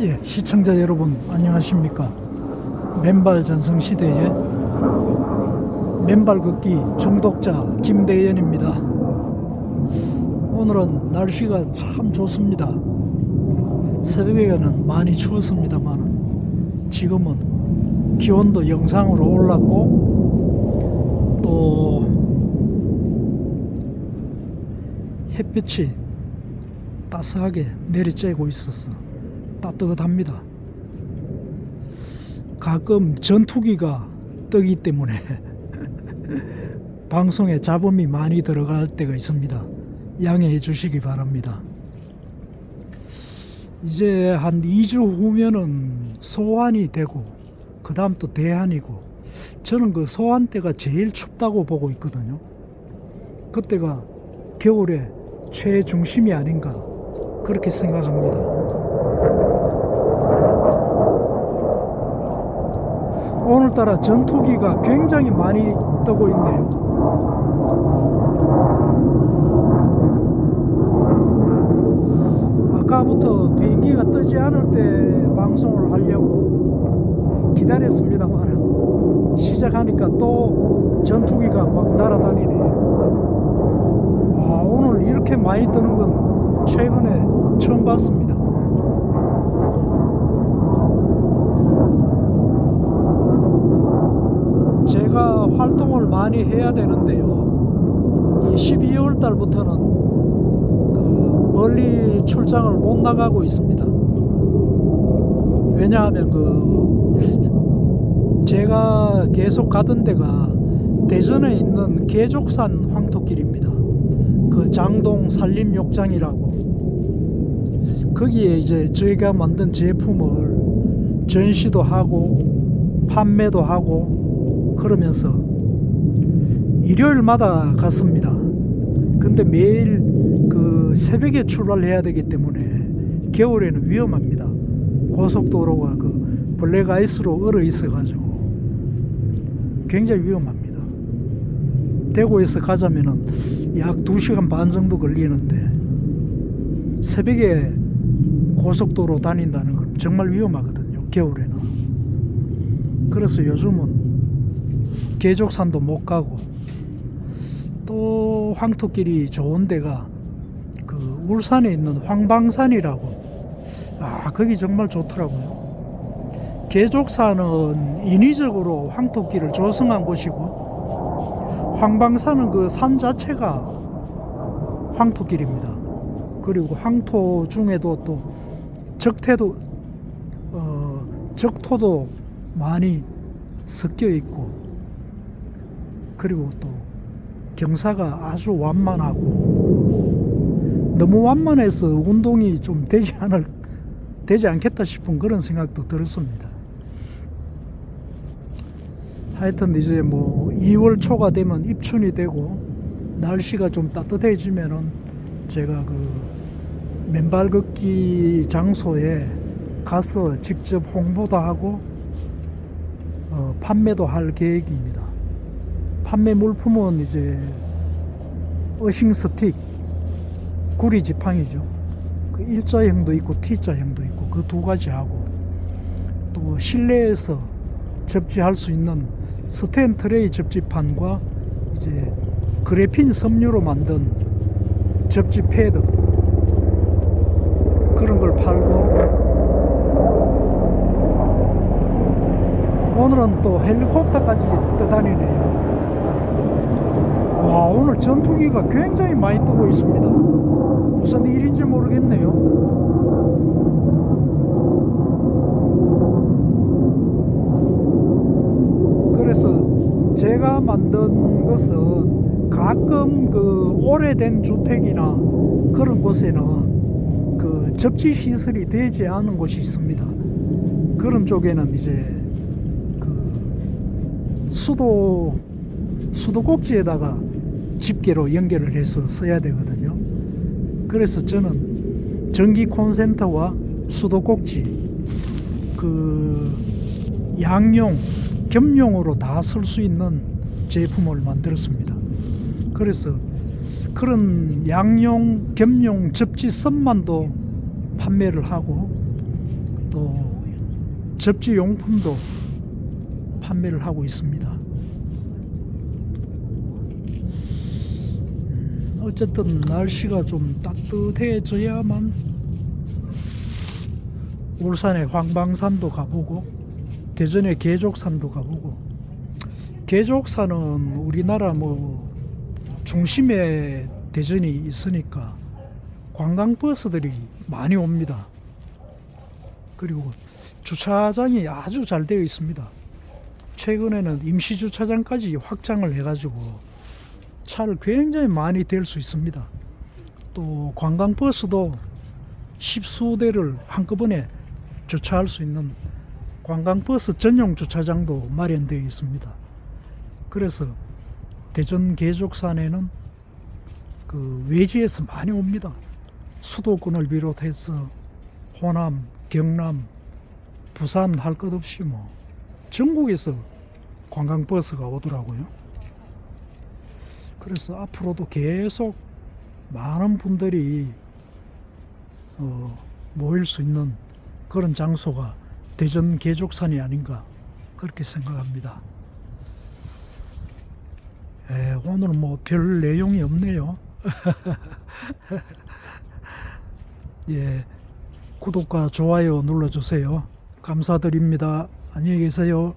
예, 시청자 여러분 안녕하십니까? 맨발 전성 시대의 맨발 걷기 중독자 김대현입니다. 오늘은 날씨가 참 좋습니다. 새벽에는 많이 추웠습니다만은 지금은 기온도 영상으로 올랐고 또 햇빛이 따스하게 내리쬐고 있어서 따뜻합니다. 가끔 전투기가 뜨기 때문에 방송에 잡음이 많이 들어갈 때가 있습니다. 양해해 주시기 바랍니다. 이제 한 2주 후면은 소환이 되고 그 다음 또 대한이고 저는 그 소환 때가 제일 춥다고 보고 있거든요. 그때가 겨울의 최중심이 아닌가 그렇게 생각합니다. 오늘따라 전투기가 굉장히 많이 뜨고 있네요. 아까부터 비행기가 뜨지 않을 때 방송을 하려고 기다렸습니다만 시작하니까 또 전투기가 막 날아다니네. 와, 오늘 이렇게 많이 뜨는 건 최근에 처음 봤습니다. 제가 활동을 많이 해야 되는데요. 이 12월 달부터는 그 멀리 출장을 못 나가고 있습니다. 왜냐하면 그 제가 계속 가던 데가 대전에 있는 계족산 황토길입니다. 그 장동 산림욕장이라고 거기에 이제 저희가 만든 제품을 전시도 하고 판매도 하고 그러면서 일요일마다 갔습니다. 근데 매일 그 새벽에 출발해야 되기 때문에 겨울에는 위험합니다. 고속도로가 그 블랙 아이스로 얼어 있어 가지고 굉장히 위험합니다. 대구에서 가자면은 약 2시간 반 정도 걸리는데 새벽에 고속도로 다닌다는 건 정말 위험하거든요. 겨울에는. 그래서 요즘은 계족산도 못 가고 또 황토길이 좋은 데가 그 울산에 있는 황방산이라고 아 거기 정말 좋더라고요. 계족산은 인위적으로 황토길을 조성한 곳이고 황방산은 그 산 자체가 황토길입니다. 그리고 황토 중에도 또 적태도 어, 적토도 많이 섞여 있고 그리고 또 경사가 아주 완만하고 너무 완만해서 운동이 좀 되지 않을 되지 않겠다 싶은 그런 생각도 들었습니다. 하여튼 이제 뭐 2월 초가 되면 입춘이 되고 날씨가 좀 따뜻해지면은 제가 그 맨발 걷기 장소에 가서 직접 홍보도 하고 어, 판매도 할 계획입니다. 판매 물품은 이제 어싱 스틱, 구리 지팡이죠. 그 일자형도 있고 T자형도 있고 그 두 가지 하고 또 실내에서 접지할 수 있는 스텐 트레이 접지판과 이제 그래핀 섬유로 만든 접지 패드 그런 걸 팔고 오늘은 또 헬리콥터까지 떠다니네요. 와, 오늘 전투기가 굉장히 많이 뜨고 있습니다. 무슨 일인지 모르겠네요. 그래서 제가 만든 것은 가끔 그 오래된 주택이나 그런 곳에는 그 접지 시설이 되지 않은 곳이 있습니다. 그런 쪽에는 이제 그 수도 수도꼭지에다가 집게로 연결을 해서 써야 되거든요. 그래서 저는 전기 콘센트와 수도꼭지 그 양용 겸용으로 다 쓸 수 있는 제품을 만들었습니다. 그래서 그런 양용 겸용 접지 선만도 판매를 하고 또 접지 용품도 판매를 하고 있습니다. 음, 어쨌든 날씨가 좀 따뜻해져야만 울산의 황방산도 가보고 대전의 계족산도 가보고 계족산은 우리나라 뭐 중심에 대전이 있으니까 관광버스들이 많이 옵니다. 그리고 주차장이 아주 잘 되어 있습니다. 최근에는 임시 주차장까지 확장을 해가지고 차를 굉장히 많이 댈 수 있습니다. 또 관광버스도 십수 대를 한꺼번에 주차할 수 있는 관광버스 전용 주차장도 마련되어 있습니다. 그래서 대전 계족산에는 그 외지에서 많이 옵니다. 수도권을 비롯해서 호남, 경남, 부산 할 것 없이 뭐 전국에서 관광버스가 오더라고요. 그래서 앞으로도 계속 많은 분들이 어, 모일 수 있는 그런 장소가 대전 계족산이 아닌가 그렇게 생각합니다. 에, 오늘 뭐 별 내용이 없네요. 예, 구독과 좋아요 눌러주세요. 감사드립니다. 안녕히 계세요.